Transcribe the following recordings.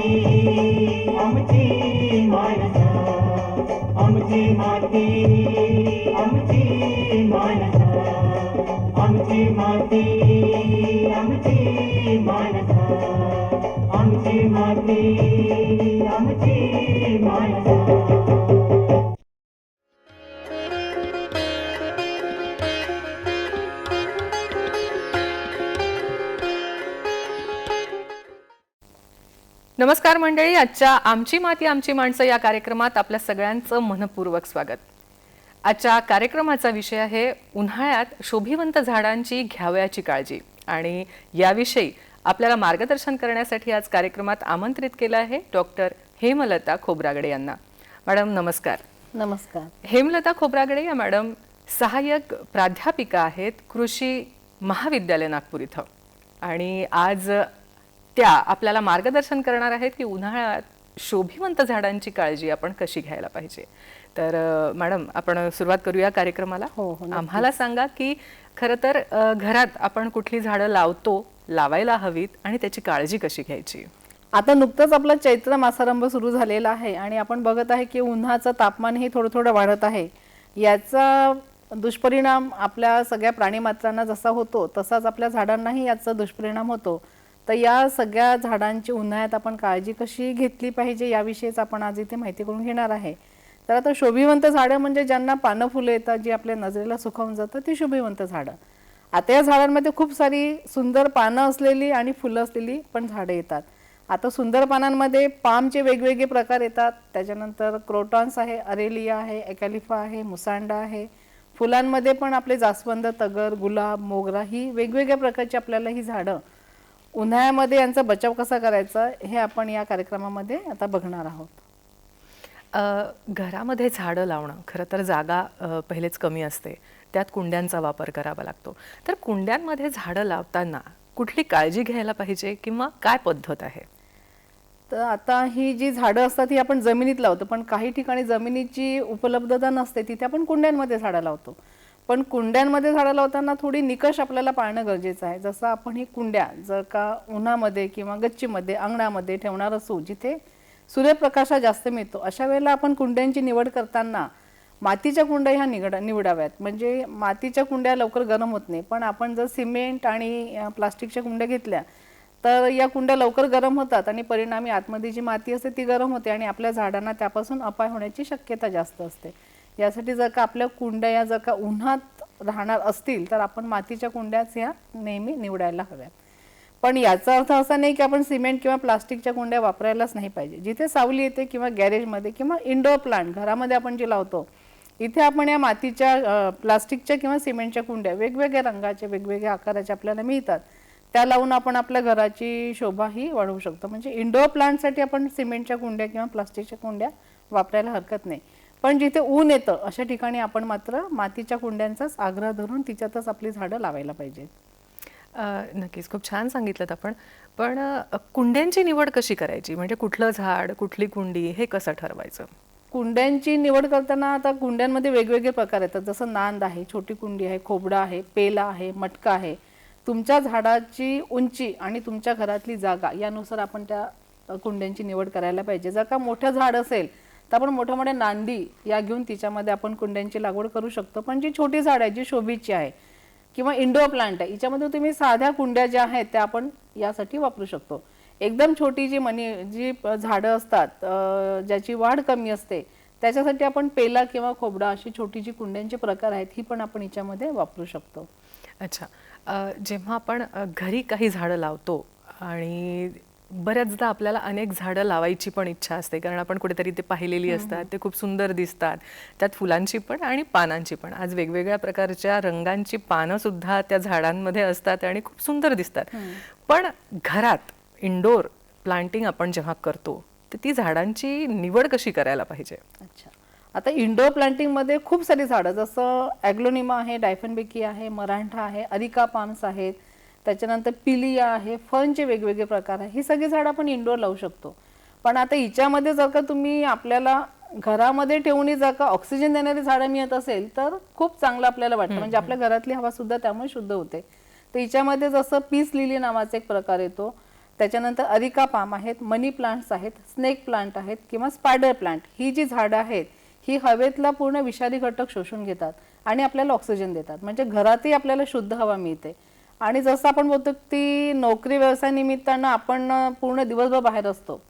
माती आमची माणस आमची माती आमची माणस आमची माती आमची माणस आमची माती. आजच्या आमची माती आमची माणसं या कार्यक्रमात आपल्या सगळ्यांचं मनपूर्वक स्वागत. आजच्या कार्यक्रमाचा विषय आहे उन्हाळ्यात शोभिवंत झाडांची घ्यावयाची काळजी. आणि याविषयी आपल्याला मार्गदर्शन करण्यासाठी आज कार्यक्रमात आमंत्रित केलं आहे डॉक्टर हेमलता खोब्रागडे यांना. मॅडम नमस्कार. नमस्कार. हेमलता खोब्रागडे या मॅडम सहाय्यक प्राध्यापिका आहेत कृषी महाविद्यालय नागपूर इथं. आणि आज त्या आपल्याला मार्गदर्शन करणार आहेत की उन्हाळ्यात शोभिवंत झाडांची काळजी आपण कशी घ्यायला पाहिजे? तर मॅडम आपण सुरुवात करूया कार्यक्रमाला. हो, हो. आम्हाला सांगा की खरं तर घरात आपण कुठली झाडं लावतो लावायला हवीत आणि त्याची काळजी कशी घ्यायची? आता नुकतंच आपला चैत्र मासारंभ सुरू झालेला आहे आणि आपण बघत आहे की उन्हाचं तापमान हे थोडं थोडं वाढत आहे. याचा दुष्परिणाम आपल्या सगळ्या प्राणीमात्रांना जसा होतो तसाच आपल्या झाडांनाही याचा दुष्परिणाम होतो. तर या सगळ्या झाडांची उन्हाळ्यात आपण काळजी कशी घेतली पाहिजे याविषयीच आपण आज इथे माहिती करून घेणार आहे. तर आता शोभिवंत झाडं म्हणजे ज्यांना पानं फुलं येतात जी आपल्या नजरेला सुखावून जातात ती शोभिवंत झाडं. आता या झाडांमध्ये खूप सारी सुंदर पानं असलेली आणि फुलं असलेली पण झाडं येतात. आता सुंदर पानांमध्ये पामचे वेगवेगळे प्रकार येतात. त्याच्यानंतर क्रोटॉन्स आहे अरेलिया आहे एकॅलिफा आहे मुसांडा आहे. फुलांमध्ये पण आपले जास्वंद तगर गुलाब मोगरा ही वेगवेगळ्या प्रकारची आपल्याला ही झाडं उन्हाळ्यामध्ये यांचा बचाव कसा करायचा हे आपण या कार्यक्रमामध्ये आता बघणार आहोत. अ, घरामध्ये झाडं लावणं खरं तर जागा अ, पहिलेच कमी असते. त्यात कुंड्यांचा वापर करावा लागतो. तर कुंड्यांमध्ये झाडं लावताना कुठली काळजी घ्यायला पाहिजे किंवा काय पद्धत आहे? तर आता ही जी झाडं असतात ही आपण जमिनीत लावतो पण काही ठिकाणी जमिनीची उपलब्धता नसते तिथे आपण कुंड्यांमध्ये झाडं लावतो. पण कुंड्यांमध्ये झाडं लावताना थोडी निकष आपल्याला पाळणं गरजेचं आहे. जसं आपण ही कुंड्या जर का उन्हामध्ये किंवा गच्चीमध्ये अंगणामध्ये ठेवणार असू जिथे सूर्यप्रकाश जास्त मिळतो अशा वेळेला आपण कुंड्यांची निवड करताना मातीच्या कुंड्या ह्या निवड निवडाव्यात. म्हणजे मातीच्या कुंड्या लवकर गरम होत नाही. पण आपण जर सिमेंट आणि प्लास्टिकच्या कुंड्या घेतल्या तर या कुंड्या लवकर गरम होतात आणि परिणामी आतमध्ये जी माती असते ती गरम होते आणि आपल्या झाडांना त्यापासून अपाय होण्याची शक्यता जास्त असते. यासाठी जर का आपल्या कुंड्या या जर का उन्हात राहणार असतील तर आपण मातीच्या कुंड्याच या नेहमी निवडायला हव्यात. पण याचा अर्थ असा नाही की आपण सिमेंट किंवा प्लास्टिकच्या कुंड्या वापरायलाच नाही पाहिजे. जिथे सावली येते किंवा गॅरेजमध्ये किंवा इंडोर प्लांट घरामध्ये आपण जे लावतो इथे आपण या मातीच्या प्लास्टिकच्या किंवा सिमेंटच्या कुंड्या वेगवेगळ्या रंगाच्या वेगवेगळ्या आकाराच्या आपल्याला मिळतात. त्या लावून आपण आपल्या घराची शोभा ही वाढवू शकतो. म्हणजे इंडोर प्लांटसाठी आपण सिमेंटच्या कुंड्या किंवा प्लास्टिकच्या कुंड्या वापरायला हरकत नाही. पण जिथे ऊन येतं अशा ठिकाणी आपण मात्र मातीच्या कुंड्यांचाच आग्रह धरून तिच्यातच आपली झाडं लावायला पाहिजेत. नक्कीच. खूप छान सांगितलं आपण. पण कुंड्यांची निवड कशी करायची? म्हणजे कुठलं झाड कुठली कुंडी हे कसं ठरवायचं? कुंड्यांची निवड करताना आता कुंड्यांमध्ये वेगवेगळे प्रकार येतात. जसं नांद आहे छोटी कुंडी आहे खोबडा आहे पेला आहे मटका आहे. तुमच्या झाडाची उंची आणि तुमच्या घरातली जागा यानुसार आपण त्या कुंड्यांची निवड करायला पाहिजे. जर का मोठं झाड असेल तर आपण मोठ्या मोठ्या नांदी या घेऊन तिच्यामध्ये आपण कुंड्यांची लागवड करू शकतो. पण जी छोटी झाड आहे जी शोभीची आहे किंवा इंडोर प्लांट आहे याच्यामध्ये तुम्ही साध्या कुंड्या ज्या आहेत त्या आपण यासाठी वापरू शकतो. एकदम छोटी जी मनी जी झाडं असतात ज्याची वाढ कमी असते त्याच्यासाठी आपण पेला किंवा खोबडा अशी छोटी जी कुंड्यांचे प्रकार आहेत ही पण आपण याच्यामध्ये वापरू शकतो. अच्छा. जेव्हा आपण घरी काही झाडं लावतो आणि बऱ्याचदा आपल्याला अनेक झाडं लावायची पण इच्छा असते कारण आपण कुठेतरी ते पाहिलेली असतात ते खूप सुंदर दिसतात. त्यात फुलांची पण आणि पानांची पण. आज वेगवेगळ्या प्रकारच्या रंगांची पानं सुद्धा त्या झाडांमध्ये असतात आणि खूप सुंदर दिसतात. पण घरात इंडोर प्लांटिंग आपण जेव्हा करतो तर ती झाडांची निवड कशी करायला पाहिजे? अच्छा. आता इंडोर प्लांटिंगमध्ये खूप सारी झाडं जसं ॲग्लोनिमा आहे डायफनबेकी आहे मराठा आहे अरिका पाम्स आहेत त्याच्यानंतर पिलिया आहे फनचे वेगवेगळे प्रकार आहे. ही सगळी झाडं आपण इंडोर लावू शकतो. पण आता हिच्यामध्ये जर का तुम्ही आपल्याला घरामध्ये ठेवून जर का ऑक्सिजन देणारी झाडं मिळत असेल तर खूप चांगलं आपल्याला वाटतं. म्हणजे आपल्या घरातली हवा सुद्धा त्यामुळे शुद्ध होते. तर हिच्यामध्ये जसं पीस लिली नावाचा एक प्रकार येतो. त्याच्यानंतर अरिका पाम आहेत मनी प्लांट्स आहेत स्नेक प्लांट आहेत किंवा स्पायडर प्लांट. ही जी झाडं आहेत ही हवेतला पूर्ण विषारी घटक शोषून घेतात आणि आपल्याला ऑक्सिजन देतात. म्हणजे घरातही आपल्याला शुद्ध हवा मिळते. आणि जसं आपण बोलतो ती नोकरी व्यवसाय निमित्तानं आपण पूर्ण दिवसभर बाहेर असतो.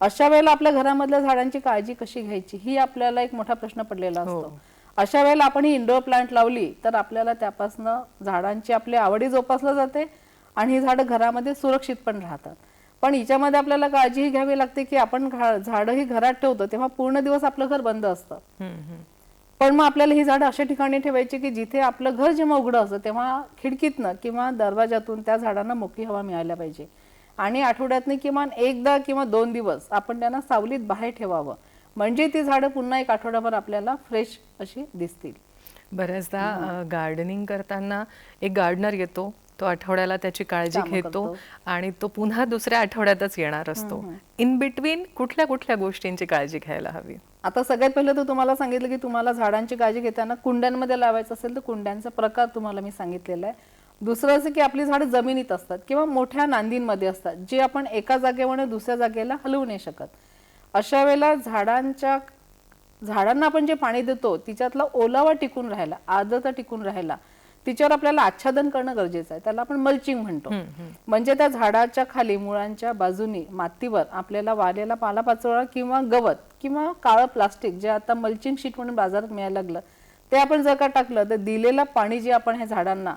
अशा वेळेला आपल्या घरामधल्या झाडांची काळजी कशी घ्यायची? ही आपल्याला एक मोठा प्रश्न पडलेला असतो. अशा वेळेला आपण ही इंडोर प्लांट लावली तर आपल्याला त्यापासनं झाडांची आपली आवडी जोपासल्या जाते आणि ही झाडं घरामध्ये सुरक्षित पण राहतात. पण हिच्यामध्ये आपल्याला काळजी ही घ्यावी लागते की आपण झाडं ही घरात ठेवतो तेव्हा पूर्ण दिवस आपलं घर बंद असतं. पण मग आपल्याला ही झाडं अशा ठिकाणी ठेवायची की जिथे आपलं घर जेव्हा उघडं असतं तेव्हा खिडकीतनं किंवा दरवाजातून त्या झाडांना मोकळी हवा मिळायला पाहिजे. आणि आठवड्यातनं किमान एकदा किंवा दोन दिवस आपण त्यांना सावलीत बाहेर ठेवावं. म्हणजे ती झाडं पुन्हा एक आठवड्याभर आपल्याला फ्रेश अशी दिसतील. बऱ्याचदा गार्डनिंग करताना एक गार्डनर येतो तो आठवड्याला त्याची काळजी घेतो. आणि तो पुन्हा दुसऱ्या आठवड्यातच येणार असतो. इन बिटवीन कुठल्या कुठल्या गोष्टींची काळजी घ्यायला हवी? आता सगळ्यात पहिलं तर तुम्हाला सांगितलं की तुम्हाला झाडांची काळजी घेताना कुंड्यांमध्ये लावायचं असेल तर कुंड्यांचा प्रकार तुम्हाला मी सांगितलेला आहे. दुसरं असं की आपली झाडं जमिनीत असतात किंवा मोठ्या नांदींमध्ये असतात जे आपण एका जागेवर दुसऱ्या जागेला हलवू नाही शकत. अशा वेळेला झाडांच्या झाडांना आपण जे पाणी देतो तिच्यातला ओलावा टिकून राहायला आर्द्रता टिकून राहायला तिच्यावर आपल्याला आच्छादन करणं गरजेचं आहे. त्याला आपण मल्चिंग म्हणतो. म्हणजे त्या झाडाच्या खाली मुळांच्या बाजूनी मातीवर आपल्याला वाढलेला पालापाचोळा किंवा गवत किंवा काळं प्लास्टिक जे आता मल्चिंग शीट म्हणून बाजारात मिळायला लागलं ते आपण जर का टाकलं तर दिलेलं पाणी जे आपण ह्या झाडांना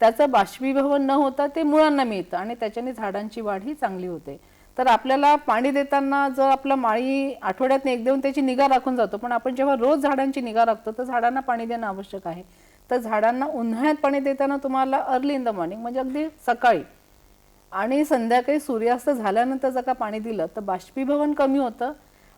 त्याचं बाष्पीभवन न होता ते मुळांना मिळतं आणि त्याच्याने झाडांची वाढ ही चांगली होते. तर आपल्याला पाणी देताना जर आपलं माळी आठवड्यात एक देऊन त्याची निगा राखून जातो पण आपण जेव्हा रोज झाडांची निगा राखतो तर झाडांना पाणी देणं आवश्यक आहे. तर झाडांना उन्हाळ्यात पाणी देताना तुम्हाला अर्ली इन द मॉर्निंग म्हणजे अगदी सकाळी आणि संध्याकाळी सूर्यास्त झाल्यानंतर जर का पाणी दिलं तर बाष्पीभवन कमी होतं.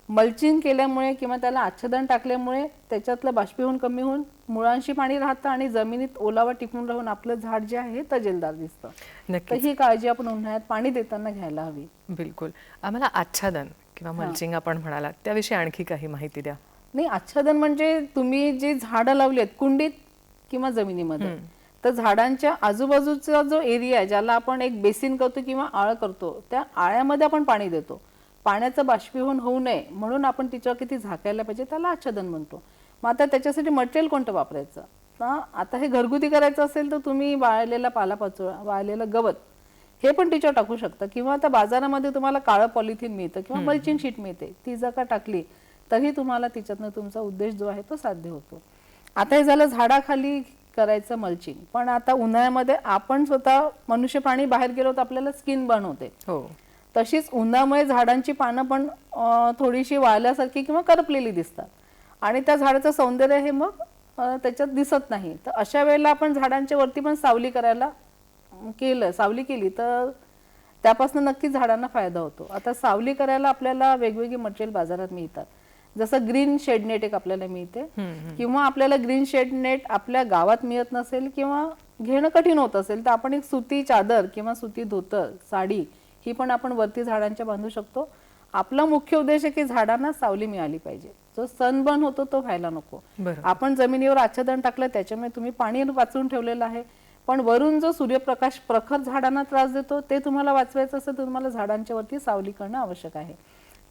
मल्चिंग केल्यामुळे किंवा त्याला आच्छादन टाकल्यामुळे त्याच्यातलं बाष्पीभवन कमी होऊन मुळांशी पाणी राहतं आणि जमिनीत ओलावा टिकून राहून आपलं झाड जे आहे तजेलदार दिसतं. तर नक्की ही काळजी आपण उन्हाळ्यात पाणी देताना घ्यायला हवी. बिलकुल. आम्हाला आच्छादन किंवा मल्चिंग आपण म्हणाला त्याविषयी आणखी काही माहिती द्या. नाही आच्छादन म्हणजे तुम्ही जी झाडं लावली आहेत कुंडीत किंवा जमिनीमध्ये. तर झाडांच्या आजूबाजूचा जो एरिया आहे ज्याला आपण एक बेसिन करतो किंवा आळ करतो त्या आळ्यामध्ये आपण पाणी देतो. पाण्याचं बाष्पीभवन होऊ नये म्हणून आपण तिच्यावर किती झाकायला पाहिजे त्याला आच्छादन म्हणतो. मग आता त्याच्यासाठी मटेरियल कोणतं वापरायचं? तर आता हे घरगुती करायचं असेल तर तुम्ही वाळलेला पालापाचोळा वाळलेलं गवत हे पण तिच्यावर टाकू शकता. किंवा आता बाजारामध्ये तुम्हाला काळं पॉलिथिन मिळतं किंवा मल्चिंग शीट मिळते. ती जर का टाकली तरी तुम्हाला तिच्यातनं तुमचा उद्देश जो आहे तो साध्य होतो. आता हे झालं झाडाखाली करायचं मल्चिंग पण आता उन्हाळ्यामध्ये आपण स्वतः मनुष्य प्राणी बाहेर गेलो तर आपल्याला स्किन बर्न होते. हो. तशीच उन्हामुळे झाडांची पानं पण थोडीशी वाळल्यासारखी किंवा करपलेली दिसतात. आणि त्या झाडाचं सौंदर्य हे मग त्याच्यात दिसत नाही. तर अशा वेळेला आपण झाडांच्या वरती पण सावली करायला केलं सावली केली तर त्यापासून नक्कीच झाडांना फायदा होतो. आता सावली करायला आपल्याला वेगवेगळी मटेरियल बाजारात मिळतात. जसं ग्रीन शेड नेट एक आपल्याला मिळते. किंवा आपल्याला ग्रीन शेड नेट आपल्या गावात मिळत नसेल किंवा घेणं कठीण होत असेल तर आपण एक सुती चादर किंवा सुती धोतर साडी ही पण आपण वरती झाडांच्या बांधू शकतो. आपला मुख्य उद्देश आहे की झाडांना सावली मिळाली पाहिजे. जो सनबर्न होतो तो व्हायला नको. आपण जमिनीवर आच्छादन टाकलं त्याच्यामुळे तुम्ही पाणी वाचवून ठेवलेलं आहे. पण वरून जो सूर्यप्रकाश प्रखर झाडांना त्रास देतो ते तुम्हाला वाचवायचं असेल तर तुम्हाला झाडांच्या वरती सावली करणं आवश्यक आहे.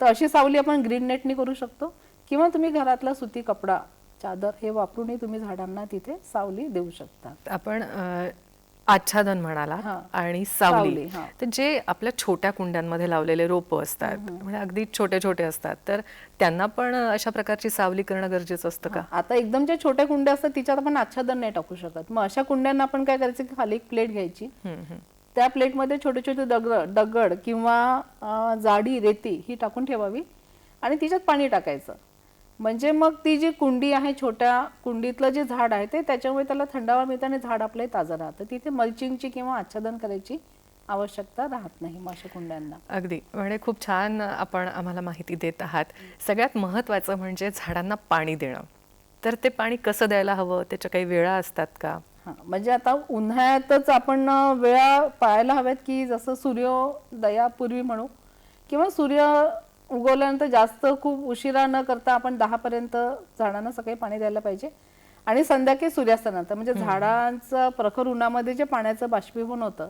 तर अशी सावली आपण ग्रीन नेटनी करू शकतो. किंवा तुम्ही घरातला सुती कपडा चादर हे वापरूनही तुम्ही झाडांना तिथे सावली देऊ शकता. आपण आच्छादन म्हणाला. आणि सावली. तर जे आपल्या छोट्या कुंड्यांमध्ये लावलेले रोपं असतात म्हणजे अगदी छोटे छोटे असतात तर त्यांना पण अशा प्रकारची सावली करणं गरजेचं असतं का? आता एकदम ज्या छोट्या कुंड्या असतात तिच्यात आपण आच्छादन नाही टाकू शकत. मग अशा कुंड्यांना आपण काय करायचं की खाली एक प्लेट घ्यायची. त्या प्लेटमध्ये छोटे छोटे दगड दगड किंवा जाडी रेती ही टाकून ठेवावी आणि तिच्यात पाणी टाकायचं. म्हणजे मग ती जी कुंडी आहे छोट्या कुंडीतलं जे झाड आहे ते त्याच्यामुळे त्याला थंडावा मिळतं आणि झाड आपलं ताजं राहतं. तिथे मल्चिंगची किंवा आच्छादन करायची आवश्यकता राहत नाही मासे कुंड्यांना. अगदी. म्हणजे खूप छान आपण आम्हाला माहिती देत आहात. सगळ्यात महत्त्वाचं म्हणजे झाडांना पाणी देणं. तर ते पाणी कसं द्यायला हवं? त्याच्या काही वेळा असतात का? म्हणजे आता उन्हाळ्यातच आपण वेळा पाळायला हव्यात की जसं सूर्योदयापूर्वी म्हणू किंवा सूर्य उगवल्यानंतर जास्त खूप उशिरा न करता आपण दहा पर्यंत झाडांना सकाळी पाणी द्यायला पाहिजे आणि संध्याकाळी सूर्यास्तानंतर म्हणजे झाडांचं प्रखर उन्हामध्ये जे पाण्याचं बाष्पीभवन होतं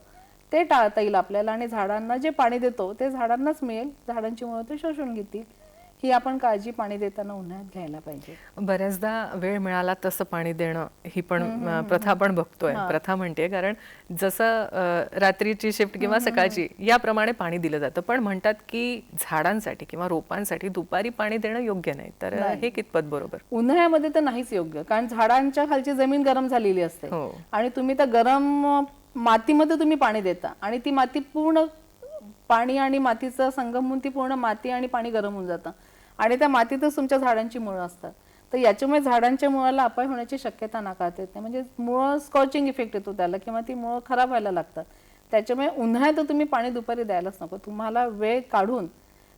ते टाळता येईल आपल्याला आणि झाडांना जे पाणी देतो ते झाडांनाच मिळेल. झाडांची मुळं ते शोषून घेतील. ही आपण काळजी पाणी देताना उन्हाळ्यात घ्यायला पाहिजे. बऱ्याचदा वेळ मिळाला तसं पाणी देणं ही पण प्रथा आपण बघतोय. प्रथा म्हणते कारण जसं रात्रीची शिफ्ट किंवा सकाळची याप्रमाणे पाणी दिलं जातं. पण म्हणतात की झाडांसाठी किंवा रोपांसाठी दुपारी पाणी देणं योग्य नाही. तर हे कितपत बरोबर? उन्हाळ्यामध्ये तर नाहीच योग्य. कारण झाडांच्या खालची जमीन गरम झालेली असते. हो. आणि तुम्ही त्या गरम मातीमध्ये तुम्ही पाणी देता. आणि ती माती पूर्ण पाणी आणि मातीचा संगम होऊन ती पूर्ण माती आणि पाणी गरम होऊन जातं. आणि त्या मातीतच तुमच्या झाडांची मुळं असतात. तर याच्यामुळे झाडांच्या मुळाला अपाय होण्याची शक्यता नाकारता येत नाही. म्हणजे मुळं स्कॉचिंग इफेक्ट येतो त्याला किंवा ती मुळं खराब व्हायला लागतात. त्याच्यामुळे उन्हाळ्यात तुम्ही पाणी दुपारी द्यायलाच नको. तुम्हाला वेळ काढून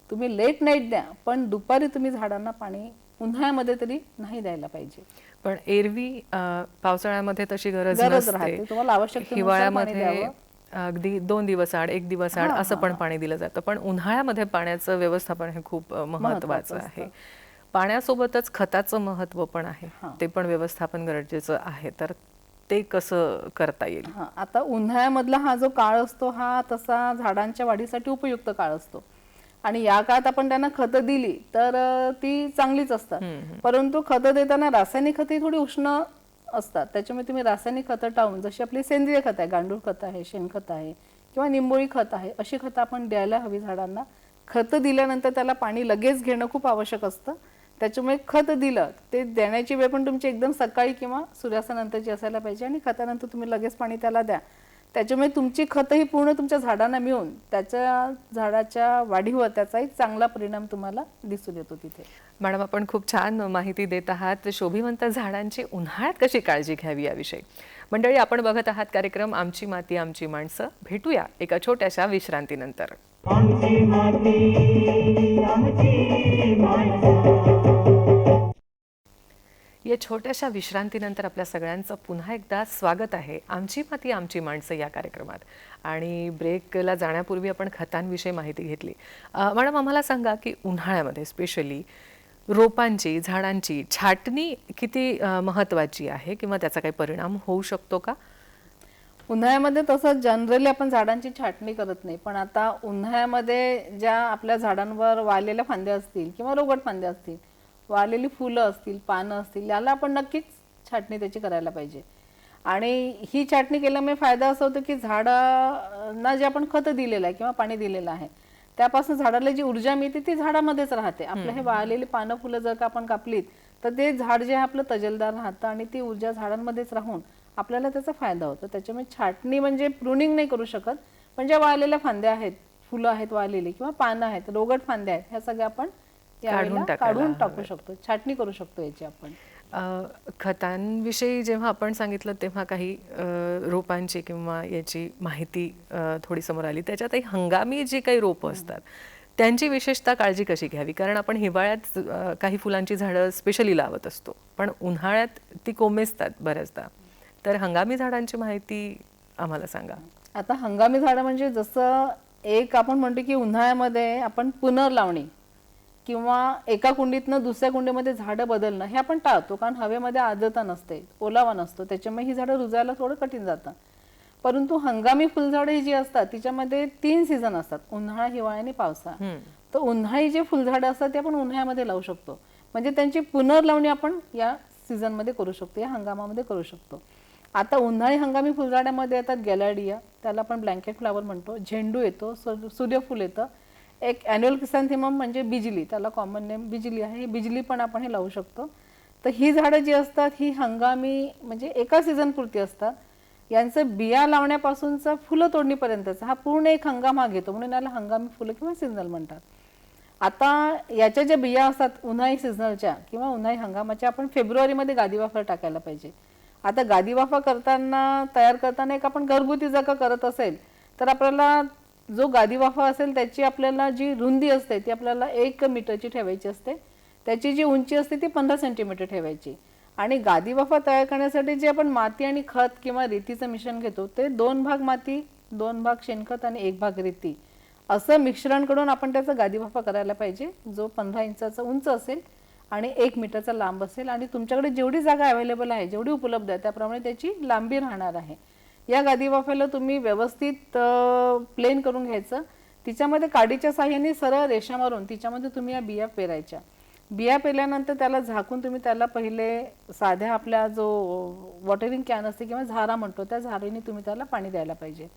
तुम्ही लेट नाईट द्या पण दुपारी तुम्ही झाडांना पाणी उन्हाळ्यामध्ये तरी नाही द्यायला पाहिजे. पण एरवी पावसाळ्यामध्ये तशी गरज गरज राहते. तुम्हाला पाणी हिवाळ्यामध्ये. अगदी दोन दिवस आड एक दिवस आड असं पण पाणी दिलं जातं. पण उन्हाळ्यामध्ये पाण्याचं व्यवस्थापन हे खूप महत्वाचं आहे. पाण्यासोबतच खताचं महत्त्व पण आहे. ते पण व्यवस्थापन गरजेचं आहे. तर ते कसं करता येईल? हा आता उन्हाळ्यामधला हा जो काळ असतो हा तसा झाडांच्या वाढीसाठी उपयुक्त काळ असतो. आणि या काळात आपण त्यांना खतं दिली तर ती चांगलीच असतात. परंतु खतं देताना रासायनिक खते थोडी उष्ण असतात. त्याच्यामुळे तुम्ही रासायनिक खतं टाळून जशी आपली सेंद्रिय खत आहे गांडूळ खत आहे शेणखत आहे किंवा निंबोळी खत आहे अशी खतं आपण द्यायला हवी झाडांना. खतं दिल्यानंतर त्याला पाणी लगेच घेणं खूप आवश्यक असतं. त्याच्यामुळे खत दिलं ते देण्याची वेळ पण तुमची एकदम सकाळी किंवा सूर्यास्तानंतरची असायला पाहिजे आणि खतानंतर तुम्ही लगेच पाणी त्याला द्या. त्याच्यामुळे तुमची खतं ही पूर्ण तुमच्या झाडांना मिळून त्याच्या झाडाच्या वाढीवर त्याचा एक चांगला परिणाम तुम्हाला दिसून येतो तिथे. मॅडम आपण खूप छान माहिती देत आहात. शोभिवंत झाडांची उन्हाळ्यात कशी काळजी घ्यावी याविषयी? मंडळी आपण बघत आहात कार्यक्रम आमची माती आमची माणसं. भेटूया एका छोट्याशा विश्रांतीनंतर. आमची माती आमची माणसं. या छोट्याशा विश्रांतीनंतर आपल्या सगळ्यांचं पुन्हा एकदा स्वागत आहे. आमची माती आमची माणसं या कार्यक्रमात. आणि ब्रेकला जाण्यापूर्वी आपण खतांविषयी माहिती घेतली. मॅडम आम्हाला सांगा की उन्हाळ्यामध्ये स्पेशली रोपांची झाडांची छाटणी किती महत्त्वाची आहे किंवा त्याचा काही परिणाम होऊ शकतो का? उन्हाळ्यामध्ये तसं जनरली आपण झाडांची छाटणी करत नाही पण आता उन्हाळ्यामध्ये ज्या आपल्या झाडांवर वाळलेल्या फांद्या असतील किंवा रोगट फांद्या असतील वाळलेली फुलं असतील पानं असतील याला आपण नक्कीच छाटणी त्याची करायला पाहिजे. आणि ही छाटणी केल्यामुळे फायदा असा होतो की झाडांना जे आपण खतं दिलेलं आहे किंवा पाणी दिलेलं आहे त्यापासून झाडाला जी ऊर्जा मिळते ती झाडामध्येच राहते. आपलं हे वाळलेली पानं फुलं जर का आपण कापलीत तर ते झाड जे आहे आपलं तजेलदार राहतं आणि ती ऊर्जा झाडांमध्येच राहून आपल्याला त्याचा फायदा होतो. त्याच्यामुळे छाटणी म्हणजे प्रुनिंग नाही करू शकत पण ज्या वाळलेल्या फांद्या आहेत फुलं आहेत वाळलेली किंवा पानं आहेत रोगट फांद्या आहेत ह्या सगळ्या आपण काढून टाकू शकतो. छाटणी करू शकतो याची आपण. खतांविषयी जेव्हा आपण सांगितलं तेव्हा काही रोपांची किंवा याची माहिती थोडी समोर आली. त्याच्यातही हंगामी जी काही रोपं असतात त्यांची विशेषतः काळजी कशी घ्यावी? कारण आपण हिवाळ्यात काही फुलांची झाडं स्पेशली लावत असतो. पण उन्हाळ्यात ती कोमेजतात बऱ्याचदा. तर हंगामी झाडांची माहिती आम्हाला सांगा. आता हंगामी झाडं म्हणजे जसं एक आपण म्हणतो की उन्हाळ्यामध्ये आपण पुनर्लावणी किंवा एका कुंडीतनं दुसऱ्या कुंडीमध्ये झाडं बदलणं हे आपण टाळतो कारण हवेमध्ये आर्द्रता नसते ओलावा नसतो त्याच्यामुळे ही झाडं रुजायला थोडं कठीण जातं. परंतु हंगामी फुलझाडं ही जी असतात तिच्यामध्ये तीन सीझन असतात उन्हाळा हिवाळा आणि पावसाळा. तर उन्हाळी जे फुलझाडं असतात ते आपण उन्हाळ्यामध्ये लावू शकतो. म्हणजे त्यांची पुनर्लावणी आपण या सीझनमध्ये करू शकतो या हंगामामध्ये करू शकतो. आता उन्हाळी हंगामी फुलझाड्यामध्ये येतात गॅलाडिया त्याला आपण ब्लँकेट फ्लावर म्हणतो झेंडू येतो सूर्य- सूर्यफूल येतं एक ॲन्युअल क्रिसॅन्थिमम म्हणजे बिजली त्याला कॉमन नेम बिजली आहे. ही बिजली पण आपण हे लावू शकतो. तर ही झाडं जी असतात ही हंगामी म्हणजे एका सीझनपुरती असतात. यांचं बिया लावण्यापासूनचा फुलं तोडणीपर्यंतचा हा पूर्ण एक हंगाम हा घेतो. म्हणून याला हंगामी फुलं किंवा सीझनल म्हणतात. आता याच्या ज्या बिया असतात उन्हाळी सीझनलच्या किंवा उन्हाळी हंगामाच्या आपण फेब्रुवारीमध्ये गादीवाफर टाकायला पाहिजे. आता गादी वाफा करताना तयार करताना एक आपण घरगुती जर का करत असेल तर आपल्याला जो गादी वाफा असेल त्याची आपल्याला जी रुंदी असते ती आपल्याला एक मीटरची ठेवायची असते. त्याची जी उंची असते ती पंधरा सेंटीमीटर ठेवायची. आणि गादी वाफा तयार करण्यासाठी जे आपण माती आणि खत किंवा रेतीचं मिश्रण घेतो ते दोन भाग माती दोन भाग शेणखत आणि एक भाग रेती. असं मिश्रण करून आपण त्याचा गादी वाफा करायला पाहिजे जो पंधरा इंचाचा उंच असेल आणि एक मीटरचा लांब असेल. आणि तुमच्याकडे जेवढी जागा अवेलेबल आहे जेवढी उपलब्ध आहे त्याप्रमाणे त्याची लांबी राहणार आहे. या गादी वाफ्याला तुम्ही व्यवस्थित प्लेन करून घ्यायचं. तिच्यामध्ये काडीच्या साह्याने सरळ रेषा मारून तिच्यामध्ये तुम्ही या बिया पेरायच्या. बिया पेरल्यानंतर त्याला झाकून तुम्ही त्याला पहिले साध्या आपल्या जो वॉटरिंग कॅन असते किंवा झारा म्हणतो त्या झारेने तुम्ही त्याला पाणी द्यायला पाहिजे.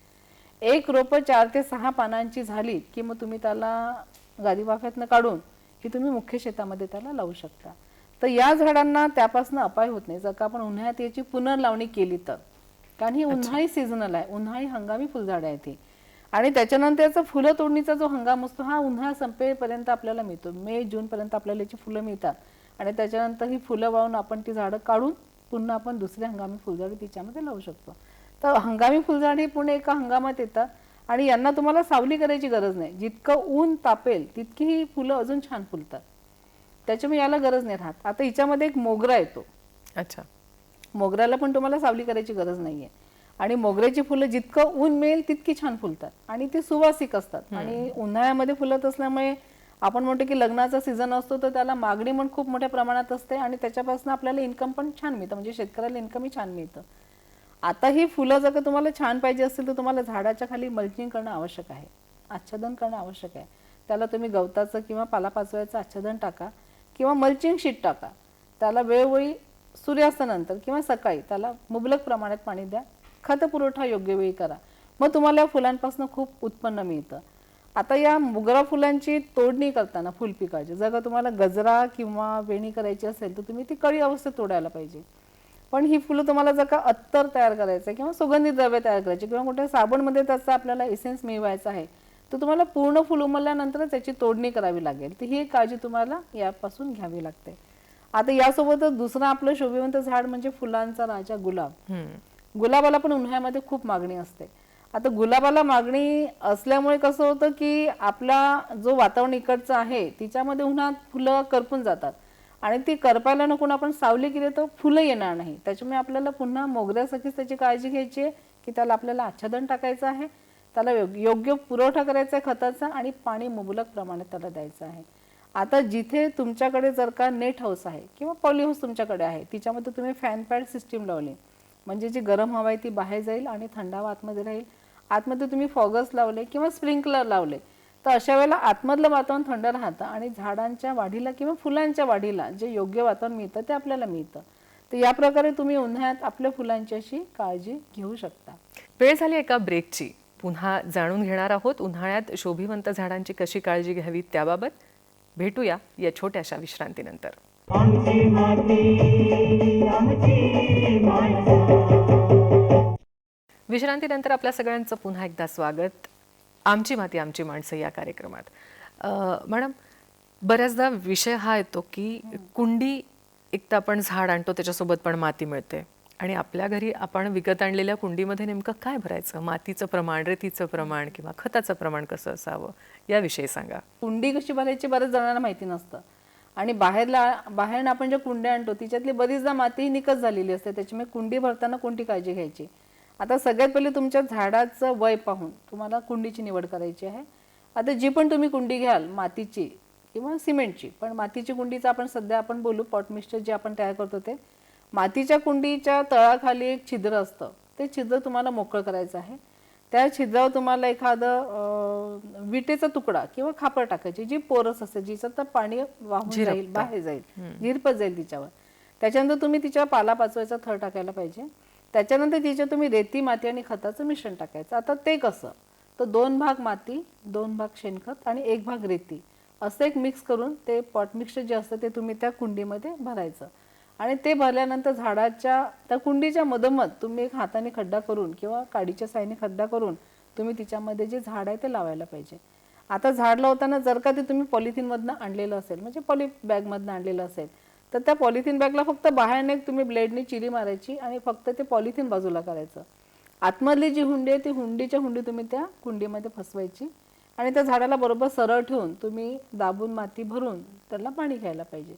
एक रोपं चार ते सहा पानांची झाली की मग तुम्ही त्याला गादी वाफ्यातनं काढून की तुम्ही मुख्य शेतामध्ये त्याला लावू शकता. तर या झाडांना त्यापासून अपाय होत नाही. जर का आपण उन्हाळ्यात याची पुनर्लावणी केली तर. कारण ही उन्हाळी सीझनल आहे. उन्हाळी हंगामी फुलझाडं आहे ती आणि त्याच्यानंतर याचा फुलं तोडणीचा जो हंगाम असतो हा उन्हाळा संपेपर्यंत आपल्याला मिळतो. मे जून पर्यंत आपल्याला याची फुलं मिळतात. आणि त्याच्यानंतर ही फुलं वाहून आपण ती झाडं काढून पुन्हा आपण दुसरी हंगामी फुलझाडे तिच्यामध्ये लावू शकतो. तर हंगामी फुलझाड ही पुणे एका हंगामात येतात. आणि यांना तुम्हाला सावली करायची गरज नाही. जितकं ऊन तापेल तितकी ही फुलं अजून छान फुलतात. त्याच्यामुळे याला गरज नाही राहत. आता हिच्यामध्ये एक मोगरा येतो. अच्छा. मोगऱ्याला पण तुम्हाला सावली करायची गरज नाहीये. आणि मोगऱ्याची फुलं जितकं ऊन मिळेल तितकी छान फुलतात. आणि ते सुवासिक असतात. आणि उन्हाळ्यामध्ये फुलत असल्यामुळे आपण म्हणतो की लग्नाचा सीझन असतो तर त्याला मागणी पण खूप मोठ्या प्रमाणात असते आणि त्याच्यापासून आपल्याला इन्कम पण छान मिळतं. म्हणजे शेतकऱ्याला इन्कमही छान मिळतं. आता ही फुलं जर का तुम्हाला छान पाहिजे असतील तर तुम्हाला झाडाच्या खाली मल्चिंग करणं आवश्यक आहे. आच्छादन करणं आवश्यक आहे. त्याला तुम्ही गवताचं किंवा पालापाचोळ्याचं आच्छादन टाका किंवा मल्चिंग शीट टाका. त्याला वेळोवेळी सूर्यास्तानंतर किंवा सकाळी त्याला मुबलक प्रमाणात पाणी द्या. खत पुरवठा योग्य वेळी करा. मग तुम्हाला या फुलांपासून खूप उत्पन्न मिळतं. आता या मुगरा फुलांची तोडणी करताना फुलपिकाची जर का तुम्हाला गजरा किंवा वेणी करायची असेल तर तुम्ही ती कळी अवस्थेत तोडायला पाहिजे. पण ही फुलं तुम्हाला जर का अत्तर तयार करायचं आहे किंवा सुगंधित द्रव्य तयार करायचे किंवा कुठे साबणमध्ये त्याचा आपल्याला इसेन्स मिळवायचा आहे तर तुम्हाला पूर्ण फुल उमलल्यानंतरच त्याची तोडणी करावी लागेल. तर ही एक काळजी तुम्हाला यापासून घ्यावी लागते. आता यासोबतच दुसरं आपलं शोभिवंत झाड म्हणजे फुलांचा राजा गुलाब. गुलाबाला पण उन्हाळ्यामध्ये खूप मागणी असते. आता गुलाबाला मागणी असल्यामुळे कसं होतं की आपला जो वातावरण इकडचं आहे तिच्यामध्ये उन्हात फुलं करपून जातात. आणि ती करपायला नको आपण सावली केली तर फुलं येणार नाही. त्याच्यामुळे आपल्याला पुन्हा मोगऱ्यासारखीच त्याची काळजी घ्यायची आहे की त्याला आपल्याला आच्छादन टाकायचं आहे त्याला योग्य योग्य पुरवठा करायचा आहे खताचा आणि पाणी मुबलक प्रमाणात त्याला द्यायचं आहे. आता जिथे तुमच्याकडे जर का नेट हाऊस आहे किंवा पॉली हाऊस तुमच्याकडे आहे तिच्यामध्ये तुम्ही फॅन पॅड सिस्टीम लावली. म्हणजे जी गरम हवा आहे ती बाहेर जाईल आणि थंड हवा आतमध्ये राहील. आतमध्ये तुम्ही फॉगस लावले किंवा स्प्रिंकलर लावले. तर अशा वेळेला आतमधलं वातावरण थंड राहतं आणि झाडांच्या वाढीला किंवा फुलांच्या वाढीला जे योग्य वातावरण मिळतं ते आपल्याला मिळतं. तर या प्रकारे तुम्ही उन्हाळ्यात आपल्या फुलांची अशी काळजी घेऊ शकता. वेळ झाली एका ब्रेकची पुन्हा जाणून घेणार आहोत उन्हाळ्यात शोभिवंत झाडांची कशी काळजी घ्यावी त्याबाबत. भेटूया या छोट्याशा विश्रांतीनंतर. आमची माती आमची माणसं. विश्रांतीनंतर आपल्या सगळ्यांचं पुन्हा एकदा स्वागत. आमची माती आमची माणसं या कार्यक्रमात. मॅडम बऱ्याचदा विषय हा येतो की कुंडी एक तर आपण झाड आणतो त्याच्यासोबत पण माती मिळते. आणि आपल्या घरी आपण विकत आणलेल्या कुंडीमध्ये नेमकं काय भरायचं? मातीचं प्रमाण रेतीचं प्रमाण किंवा खताचं प्रमाण कसं असावं? याविषयी सांगा. कुंडी कशी भरायची बऱ्याच जणांना माहिती नसतं. आणि बाहेरला बाहेरनं आपण ज्या कुंड्या आणतो तिच्यातली बरीचदा मातीही निकस झालेली असते. त्याच्यामुळे कुंडी भरताना कोणती काळजी घ्यायची? आता सगळ्यात पहिले तुमच्या झाडाचं वय पाहून तुम्हाला कुंडीची निवड करायची आहे. आता जी पण तुम्ही कुंडी घ्याल मातीची किंवा सिमेंटची पण मातीची कुंडीचं आपण सध्या आपण बोलू पॉट मिक्सचर जे आपण तयार करतो ते मातीच्या कुंडीच्या तळाखाली एक छिद्र असतं. ते छिद्र तुम्हाला मोकळं करायचं आहे. त्या छिद्रावर तुम्हाला एखादं विटेचा तुकडा किंवा खापर टाकायची जी पोरस असते जिच्यात पाणी वाहून जाईल बाहेर जाईल झिरपत जाईल तिच्यावर. त्याच्यानंतर तुम्ही तिच्यावर पाला पाचवायचा थर टाकायला पाहिजे. त्याच्यानंतर तिच्यात तुम्ही रेती माती आणि खताचं मिश्रण टाकायचं. आता ते कसं? तर दोन भाग माती दोन भाग शेणखत आणि एक भाग रेती. असं एक मिक्स करून ते पॉट मिक्सचर जे असतं ते तुम्ही त्या कुंडीमध्ये भरायचं. आणि ते भरल्यानंतर झाडाच्या त्या कुंडीच्या मधोमध तुम्ही एक हाताने खड्डा करून किंवा काडीच्या साईने खड्डा करून तुम्ही तिच्यामध्ये जे झाड आहे ते लावायला पाहिजे. आता झाड लावताना जर का ते तुम्ही पॉलिथिनमधनं आणलेलं असेल म्हणजे पॉली बॅगमधनं आणलेलं असेल तर त्या पॉलिथिन बॅगला फक्त बाहेरने एक तुम्ही ब्लेडने चिरी मारायची आणि फक्त ते पॉलिथिन बाजूला करायचं. आतमधली जी हुंडी आहे ती हुंडीच्या हुंडी तुम्ही त्या कुंडीमध्ये फसवायची आणि त्या झाडाला बरोबर सरळ ठेवून तुम्ही दाबून माती भरून त्याला पाणी घ्यायला पाहिजे.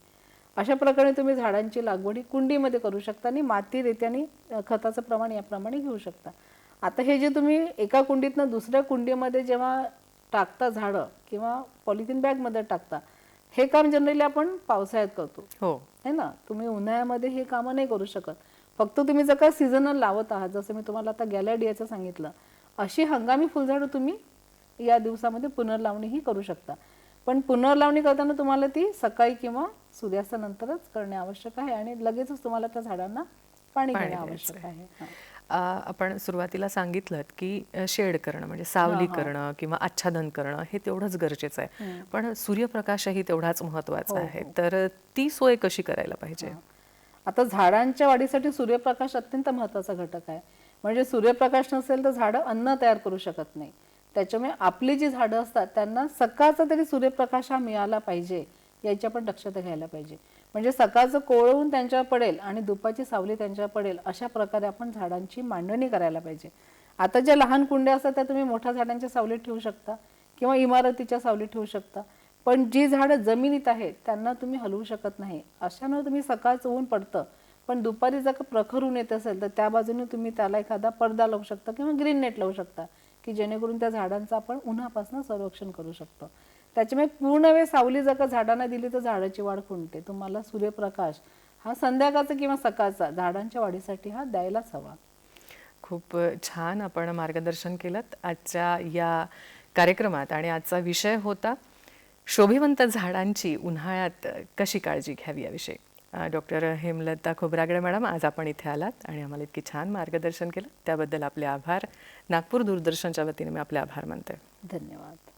अशा प्रकारे तुम्ही झाडांची लागवड ही कुंडीमध्ये करू शकता आणि माती रेत्याने खताचं प्रमाण याप्रमाणे घेऊ शकता. आता हे जे तुम्ही एका कुंडीतनं दुसऱ्या कुंडीमध्ये जेव्हा टाकता झाडं किंवा पॉलिथिन बॅगमध्ये टाकता हे काम जनरली आपण पावसाळ्यात करतो. हो. है ना? तुम्ही उन्हाळ्यामध्ये हे कामं नाही करू शकत. फक्त तुम्ही जर का सीझनल लावत आहात जसं मी तुम्हाला आता गॅलॅडियाचं सांगितलं अशी हंगामी फुलझाडं तुम्ही या दिवसामध्ये पुनर्लावणीही करू शकता. पण पुनर्लावणी करताना तुम्हाला ती सकाळी किंवा सूर्यास्तानंतरच करणे आवश्यक आहे आणि लगेचच तुम्हाला त्या झाडांना पाणी देणे आवश्यक आहे. हा. आपण सुरुवातीला सांगितलं की शेड करणं म्हणजे सावली करणं किंवा आच्छादन करणं हे तेवढंच गरजेचं आहे. पण सूर्यप्रकाशही तेवढाच महत्त्वाचा आहे. तर ती सोय कशी करायला पाहिजे? आता झाडांच्या वाढीसाठी सूर्यप्रकाश अत्यंत महत्त्वाचा घटक आहे. म्हणजे सूर्यप्रकाश नसेल तर झाडं अन्न तयार करू शकत नाही. त्याच्यामुळे आपली जी झाडं असतात त्यांना सकाळचा तरी सूर्यप्रकाश हा मिळाला पाहिजे. याच्या पण दक्षता घ्यायला पाहिजे. म्हणजे सकाळचं कोळवून त्यांच्यावर पडेल आणि दुपारची सावली त्यांच्यावर पडेल अशा प्रकारे आपण झाडांची मांडणी करायला पाहिजे. आता ज्या लहान कुंड्या असतात त्या तुम्ही मोठ्या झाडांच्या सावलीत ठेवू शकता किंवा इमारतीच्या सावलीत ठेवू शकता. पण जी झाडं जमिनीत आहेत त्यांना तुम्ही हलवू शकत नाही. अशानं तुम्ही सकाळचं ऊन पडतं पण दुपारी जर का प्रखर ऊन येत असेल तर त्या बाजूने तुम्ही त्याला एखादा पडदा लावू शकता किंवा ग्रीन नेट लावू शकता की जेणेकरून त्या झाडांचं आपण उन्हापासून संरक्षण करू शकतो. त्याच्यामुळे पूर्ण वेळ सावली जर का झाडांना दिली तर झाडाची वाढ खुंटते. तुम्हाला सूर्यप्रकाश हा संध्याकाळचा किंवा सकाळचा झाडांच्या वाढीसाठी हा द्यायलाच हवा. खूप छान आपण मार्गदर्शन केलं आजच्या या कार्यक्रमात आणि आजचा विषय होता शोभिवंत झाडांची उन्हाळ्यात कशी काळजी घ्यावी याविषयी. डॉक्टर हेमलता खोबरागडे मॅडम आज आपण इथे आलात आणि आम्हाला इतकी छान मार्गदर्शन केलं. त्याबद्दल आपले आभार. नागपूर दूरदर्शनच्या वतीने मी आपले आभार मानते. धन्यवाद.